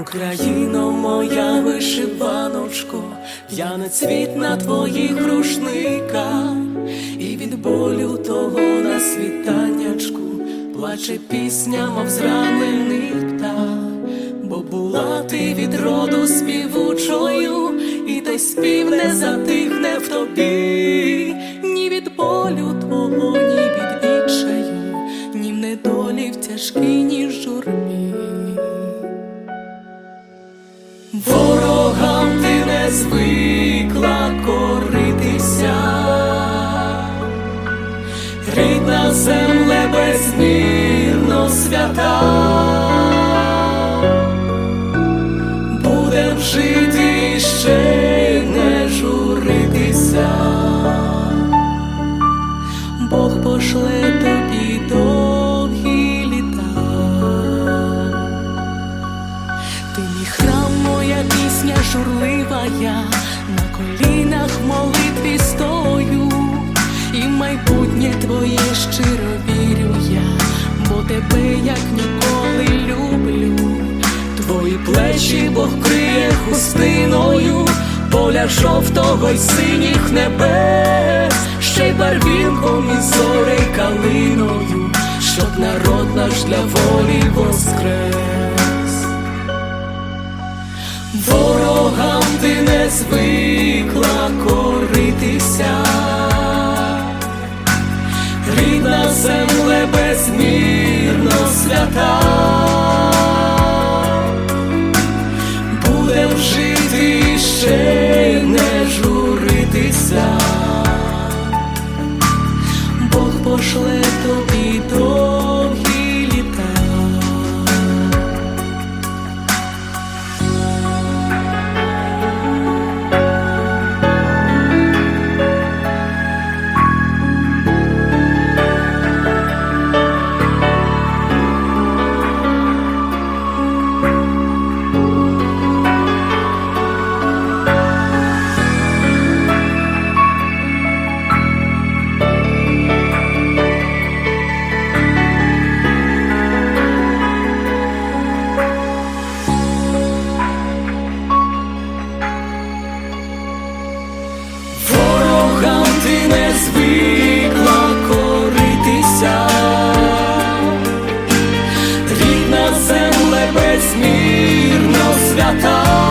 Україно, моя вишиваночко, я не цвіт на твоїх рушниках, і від болю того на світаннячку плаче пісня, мов зранений птах, бо була ти від роду співучою, і той спів не затихне в тобі, ні від болю Ворогам ти не звикла коритися, рідна земле безмірно свята, журлива я на колінах молитві стою, і майбутнє твоє щиро вірю я, бо тебе як ніколи люблю. Твої плечі Бог криє хустиною, поля жовтого й синіх небес, ще й барвінком і зори калиною, щоб народ наш для волі воскрес. Ворогам ти не звикла коритися, рідна земле безмірно свята, будем жити ще не журитися, Бог пошле земле безмірно свята.